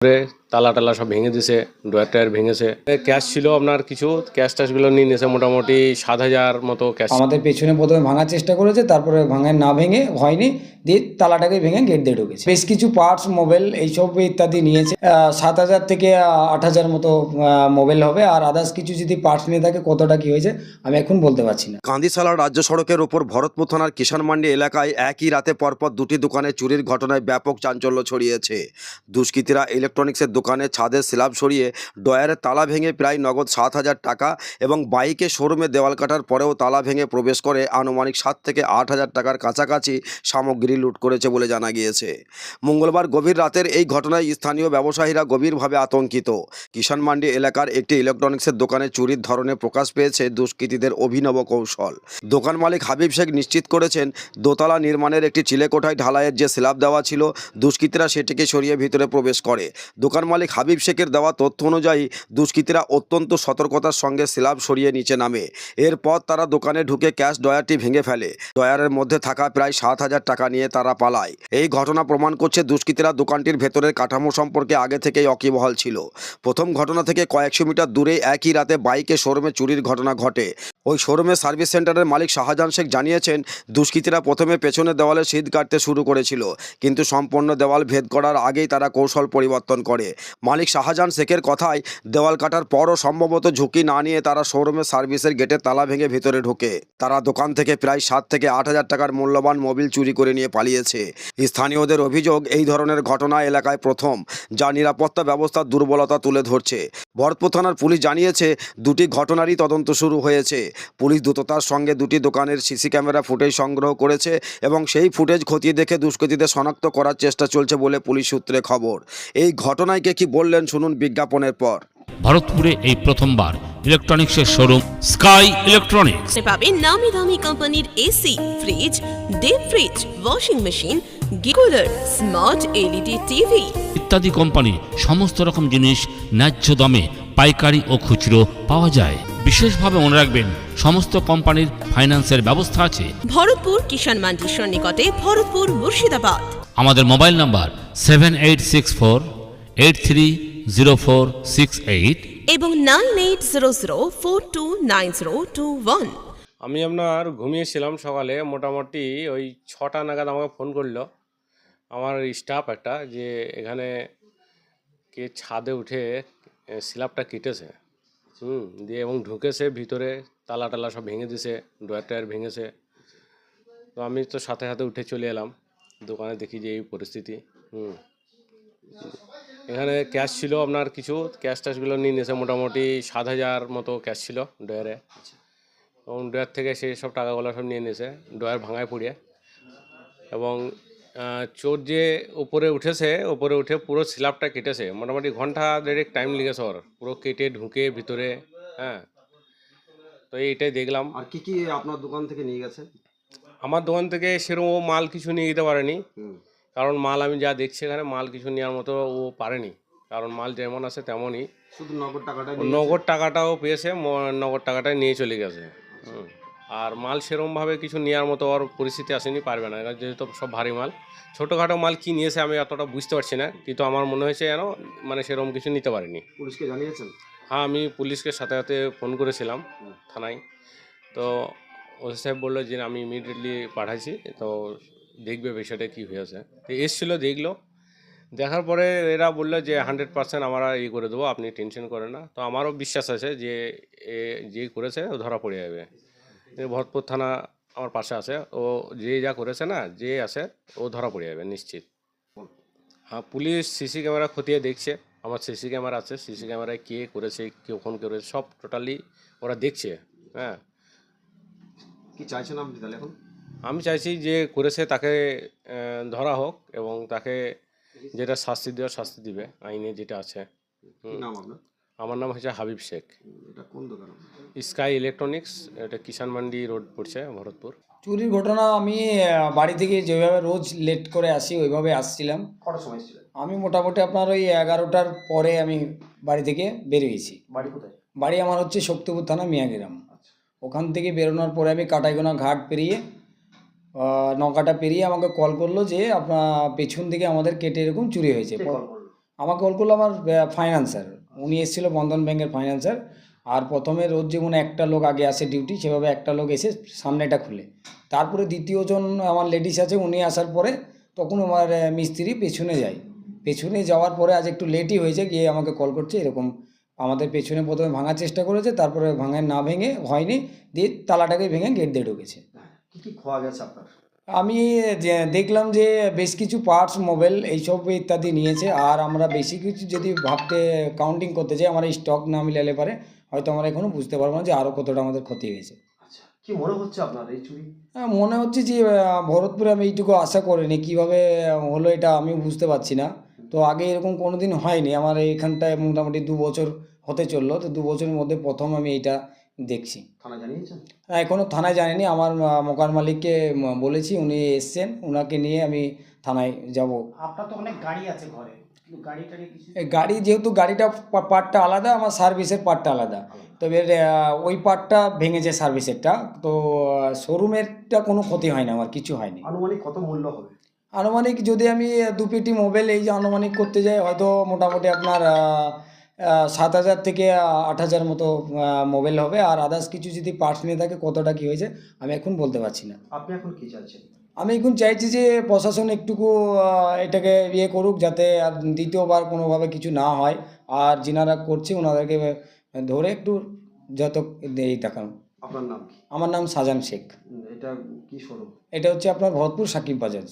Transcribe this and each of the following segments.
করে তালা টালা সব ভেঙে দিছে ডয়ার টায়ার ভেঙেছে। ক্যাশ ছিল আপনার কিছু? ক্যাশ ট্যাশগুলো নিয়ে নিয়েছে মোটামুটি সাত হাজার মতো ক্যাশ। আমাদের পেছনে প্রথমে ভাঙার চেষ্টা করেছে তারপরে ভাঙায় না ভেঙে হয়নি দিয়ে তালাটাকে ভেঙে গেট দিয়ে ঢুকেছে। বেশ কিছু পার্টস মোবাইল এইসব ইত্যাদি নিয়েছে। সাত হাজার থেকে আট হাজার মতো মোবাইল হবে আর আদার্স কিছু যদি পার্টস নিয়ে থাকে কতটা কি হয়েছে আমি এখন বলতে পারছি না। কান্দিসালা রাজ্য সড়কের ওপর ভরতপুর থানার কিষান মান্ডি এলাকায় একই রাতে পরপর দুটি দোকানে চুরির ঘটনায় ব্যাপক চাঞ্চল্য ছড়িয়েছে। দুষ্কৃতীরা ইলেকট্রনিক্সের দোকানে ছাদের স্ল্যাব সরিয়ে ডয়ারের তালা ভেঙে প্রায় নগদ সাত হাজার টাকা এবং বাইকে শোরুমে দেওয়াল কাটার পরেও তালা ভেঙে প্রবেশ করে আনুমানিক সাত থেকে আট হাজার টাকার কাছাকাছি সামগ্রী লুট করেছে বলে জানা গিয়েছে। মঙ্গলবার গভীর রাতের এই ঘটনায় স্থানীয় ব্যবসায়ীরা গভীরভাবে আতঙ্কিত। কিষান মান্ডি এলাকার একটি ইলেকট্রনিক্সের দোকানে চুরির ধরনে প্রকাশ পেয়েছে দুষ্কৃতীদের অভিনব কৌশল। দোকান মালিক হাবিব শেখ নিশ্চিত করেছেন, দোতলা নির্মাণের একটি চিলেকোঠায় ঢালাইয়ের যে স্ল্যাব দেওয়া ছিল, দুষ্কৃতীরা সেটিকে সরিয়ে ভিতরে প্রবেশ করে। দোকান মালিক হাবিব শেখের দেওয়া তথ্য অনুযায়ী দুষ্কৃতীরা অত্যন্ত সতর্কতার সঙ্গে স্ল্যাব সরিয়ে নিচে নামে। এরপর তারা দোকানে ঢুকে ক্যাশ ডয়ারটি ভেঙে ফেলে। ডয়ারের মধ্যে থাকা প্রায় সাত হাজার টাকা নিয়ে তারা পালায়। এই ঘটনা প্রমাণ করছে দুষ্কৃতীরা দোকানটির ভেতরের কাঠামো সম্পর্কে আগে থেকেই অকিবহাল ছিল। প্রথম ঘটনা থেকে কয়েকশো মিটার দূরে একই রাতে বাইকে শোরুমে চুরির ঘটনা ঘটে। ওই শোরুমের সার্ভিস সেন্টারের মালিক শাহজাহান শেখ জানিয়েছেন, দুষ্কৃতীরা প্রথমে পেছনে দেওয়ালে শীত কাটতে শুরু করেছিল, কিন্তু সম্পূর্ণ দেওয়াল ভেদ করার আগেই তারা কৌশল পরিবর্তন করে। মালিক শাহজাহান শেখের কথায়, দেওয়াল কাটার পরও সম্ভবত ঝুঁকি না নিয়ে তারা শোরুমের সার্ভিসের গেটের তালা ভেঙে ভিতরে ঢোকে। তারা দোকান থেকে প্রায় সাত থেকে আট হাজার টাকার মূল্যবান মোবিল চুরি করে নিয়ে পালিয়েছে। স্থানীয়দের অভিযোগ, এই ধরনের ঘটনা এলাকায় প্রথম, যা নিরাপত্তা ব্যবস্থার দুর্বলতা তুলে ধরছে। ভরতপুর থানার পুলিশ জানিয়েছে, দুটি ঘটনারই তদন্ত শুরু হয়েছে। পুলিশ দ্রুততার সঙ্গে দুটি দোকানের সিসি ক্যামেরা ফুটেজ সংগ্রহ করেছে এবং সেই ফুটেজ খতিয়ে দেখে দুষ্কৃতীদের শনাক্ত করার চেষ্টা চলছে বলে পুলিশ সূত্রে খবর। এই ঘটনাকে কি বললেন শুনুন বিজ্ঞাপনের পর। ভারতপুরে এই প্রথমবার ইলেকট্রনিক্সের শোরুম স্কাই ইলেকট্রনিক্স। পাবেন নামি দামি কোম্পানির AC fridge deep fridge washing machine cooler smart LED TV. ইত্যাদি কোম্পানি সমস্ত রকম জিনিস ন্যায্য দামে পাইকারি ও খুচরো পাওয়া যায়। বিশেষভাবে মনে রাখবেন সমস্ত কোম্পানির ফাইন্যান্সের ব্যবস্থা আছে। ভরতপুর কিষান মান্ডির সন্নিকটে ভরতপুর মুর্শিদাবাদ। আমাদের mobile number seven eight six four eight three zero four six eight এবং nine eight zero zero four two nine zero two one আমি আপনার ঘুমিয়েছিলাম সকালে মোটামুটি ওই ছটা নাগাদ আমাকে ফোন করল। আমার স্টাফ একটা যে এখানে কে ছাদে উঠে স্ল্যাবটা কেটেছে। হুম দিয়ে এবং ঢুকেছে ভিতরে তালা টালা সব ভেঙে দিছে ডয়ার টায়ার ভেঙেছে। তো আমি তো সাথে সাথে উঠে চলে এলাম দোকানে দেখি যে এই পরিস্থিতি হুম। এখানে ক্যাশ ছিল আপনার কিছু ক্যাশ ট্যাশগুলো নিয়ে নিয়েছে মোটামুটি সাত হাজার মতো ক্যাশ ছিল ডয়ারে এবং ডয়ার থেকে সেই সব টাকাগুলো সব নিয়ে নিয়েছে ডয়ার ভাঙায় পড়িয়ে। এবং চোর যে উপরে উঠেছে ওপরে উঠে পুরো স্ল্যাবটা কেটেছে। মোটামুটি ঘণ্টা দেড়েক টাইম লেগেছে ওর। পুরো কেটে ঢুকে ভিতরে হ্যাঁ। তো এইটাই দেখলাম। আর কি কি আপনার দোকান থেকে নিয়ে গেছে? আমার দোকান থেকে সেরকম ও মাল কিছু নিয়ে যেতে পারেনি। কারণ মাল আমি যা দেখছি এখানে মাল কিছু নেওয়ার মতো ও পারেনি। কারণ মাল যেমন আছে তেমনই। শুধু নগদ টাকাটা নগদ টাকাটাও পেয়েছে নগদ টাকাটা নিয়ে চলে গেছে। হুম। আর মাল সেরমভাবে কিছু নেওয়ার মতো ওর পরিস্থিতি আসেনি পারবে না। যেহেতু সব ভারী মাল। ছোটোখাটো মাল কি নিয়েছে আমি অতটা বুঝতে পারছি না কিন্তু আমার মনে হয়েছে যেন মানে সেরকম কিছু নিতে পারিনি। পুলিশকে জানিয়েছেন? হ্যাঁ আমি পুলিশকে সাথে সাথে ফোন করেছিলাম থানায়। তো ওসি সাহেব বলল যে আমি ইমিডিয়েটলি পাঠাইছি তো দেখবে বিষয়টা কী হয়েছে। তো এসছিলো দেখল। দেখার পরে এরা বলল যে হান্ড্রেড পার্সেন্ট আমরা ই করে দেবো আপনি টেনশন করেন না। তো আমারও বিশ্বাস আছে যে এ যে করেছে ও ধরা পড়ে যাবে। ভরতপুর থানা আমার পাশে আছে। ও যে যা করেছে না যে আছে ও ধরা পড়ে যাবে নিশ্চিত। হ্যাঁ পুলিশ সিসি ক্যামেরা খতিয়ে দেখছে। আমার সিসি ক্যামেরা আছে। সিসি ক্যামেরায় কে করেছে কখন করেছে সব টোটালি ওরা দেখছে। হ্যাঁ। কি চাইছেন আপনি তাহলে এখন? আমি চাইছি যে করেছে তাকে ধরা হোক এবং তাকে যেটা শাস্তি দেওয়ার শাস্তি দিবে আইনে যেটা আছে। কি নাম আপনার? আমার নাম হচ্ছে হাবিব শেখ। এটা কোন দোকান? স্কাই ইলেকট্রনিক্স এটা কিষান মান্ডি রোড পড়ছে ভরতপুর। চুরির ঘটনা আমি বাড়ি থেকে যেভাবে রোজ লেট করে আসি ওইভাবে আসছিলাম। কটার সময় ছিল আমি মোটামুটি আপনার ওই এগারোটার পরে আমি বাড়ি থেকে বেরিয়েছি। বাড়ি কোথায়? বাড়ি আমার হচ্ছে শক্তিপুর থানা মিয়াগ্রাম। ওখান থেকে বেরোনোর পরে আমি কাটাইগোনা ঘাট পেরিয়ে নৌকাটা পেরিয়ে আমাকে কল করল যে আপনার পেছন দিকে আমাদের কেটে এরকম চুরি হয়েছে। আমাকে কল করল আমার ফাইন্যান্সার উনি এসেছিল বন্ধন ব্যাংকের ফাইন্যান্সার আর প্রথমে রোজ যেমন একটা লোক আগে আসে ডিউটি সেভাবে একটা লোক এসে সামনেটা খুলে। তারপরে দ্বিতীয়জন আমার লেডিস আছে, উনি আসার পরে তখন আমার মিস্ত্রি পেছনে যায়। পেছনে যাওয়ার পরে আজ একটু লেটই হয়েছে, গিয়ে আমাকে কল করছে, এরকম আমাদের পেছনে প্রথমে ভাঙার চেষ্টা করেছে, তারপরে ভাঙায় না ভেঙে হয়নি, দিয়ে তালাটাকে ভেঙে গেট দিয়ে ঢুকেছে। কি কি খোয়া গেছে আপনার? আমি যে- দেখলাম যে বেশ কিছু পার্টস মোবাইল এইসব ইত্যাদি নিয়েছে। আর আমরা বেশি কিছু যদি ভাবতে কাউন্টিং করতে চাই আমার স্টক না মিলালে পারে হয়তো আমরা এখনও বুঝতে পারব না যে আরও কতটা আমাদের ক্ষতি হয়েছে। আচ্ছা কি মনে হচ্ছে আপনার এই চুরি? হ্যাঁ, মনে হচ্ছে যে ভরতপুরে আমি এইটুকু আশা করিনি। কীভাবে হলো এটা আমি বুঝতে পারছি না। তো আগে এরকম কোনো দিন হয়নি। আমার এইখানটায় মোটামুটি দু বছর হতে চলল। তো দু বছরের মধ্যে প্রথম আমি এইটা দেখছি। থানা জানিয়েছেন? হ্যাঁ, এখনও থানায় জানিনি। আমার মোকার মালিককে বলেছি উনি এসছেন। ওনাকে নিয়ে আমি থানায় যাব। আপনার তো অনেক গাড়ি আছে ঘরে। গাড়ি যেহেতু গাড়িটা পার্টটা আলাদা আমার সার্ভিসের পার্টটা আলাদা। তবে ওই পার্টটা ভেঙেছে সার্ভিসেরটা। তো শোরুমেরটা কোনো ক্ষতি হয়নি আমার কিছু হয়নি। আনুমানিক কত মূল্য হবে? আনুমানিক যদি আমি দু পেটি মোবাইল এই যে আনুমানিক করতে যাই হয়তো মোটামুটি আপনার সাত হাজার থেকে আট হাজার মতো মোবাইল হবে। আর আদার্স কিছু যদি পার্টস নিয়ে থাকে কতটা কী হয়েছে আমি এখন বলতে পারছি না। আপনি এখন কি চাইছেন? আমি এখন চাইছি যে প্রশাসন একটুকু এটাকে ইয়ে করুক যাতে আর দ্বিতীয়বার কোনোভাবে কিছু না হয়। আর যিনারা করছে ওনাদেরকে ধরে একটু যত এই দেখানো আপনার নাম কি? আমার নাম সাজান শেখ। এটা কি শোরুম? এটা হচ্ছে আপনার ভরতপুর সাকিব বাজাজ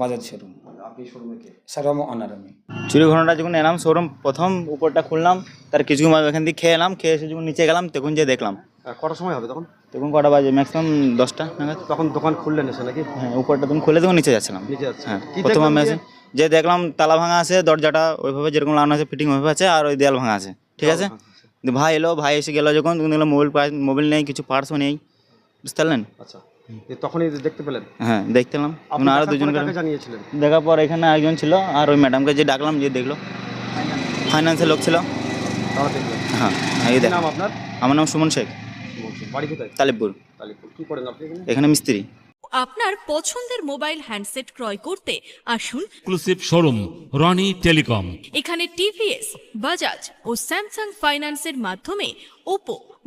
বাজাজ শোরুম। আপনি শোরুমে কে? সারাম অনার আমি চুরি ঘটনাটা যখন এলাম শোরুম প্রথম উপরটা খুললাম তার কিছু এখান থেকে খেয়ে এলাম খেয়ে এসে যখন নিচে গেলাম তখন যে দেখলাম। কটার সময় হবে তখন? তখন কটা বাজে? ম্যাক্সিমাম দশটা নাগাদ। তখন দোকান খুললেন এসে নাকি? হ্যাঁ উপরটা তখন খুলে তখন নিচে যাচ্ছিলাম। নিচে হ্যাঁ কি প্রথম দেখলেন আমি যে? দেখলাম তালা ভাঙা আছে দরজাটা ওইভাবে যেরকম লাগানো আছে ফিটিং ওইভাবে আছে আর ওই দেয়াল ভাঙা আছে। ঠিক আছে? ভাই এলো ভাই এসে গেলো যখন তখন দেখলাম মোবাইল মোবাইল নেই কিছু পার্সও নেই। বুঝতে পারলেন? আচ্ছা। তখনই দেখতে পেলেন? হ্যাঁ দেখতেলাম আরও দেখার দুজন জানিয়েছিলেন? দেখার পর এখানে একজন ছিল আর ওই ম্যাডামকে যে ডাকলাম যে দেখল। ফাইন্যান্সের লোক ছিল। হ্যাঁ এই দেখ। নাম আপনার? আমার নাম সুমন শেখ। বাড়ি কোথায়? তালিবপুর। তালিপুর কি করেন আপনি এখানে? এখানে মিস্ত্রি। আপনার পছন্দের মোবাইল হ্যান্ডসেট ক্রয় করতে আসুন। এক্সক্লুসিভ শোরুম রনি টেলিকম এখানে টিভিএস বাজাজ ও স্যামসাং ফাইন্যান্সের মাধ্যমে Oppo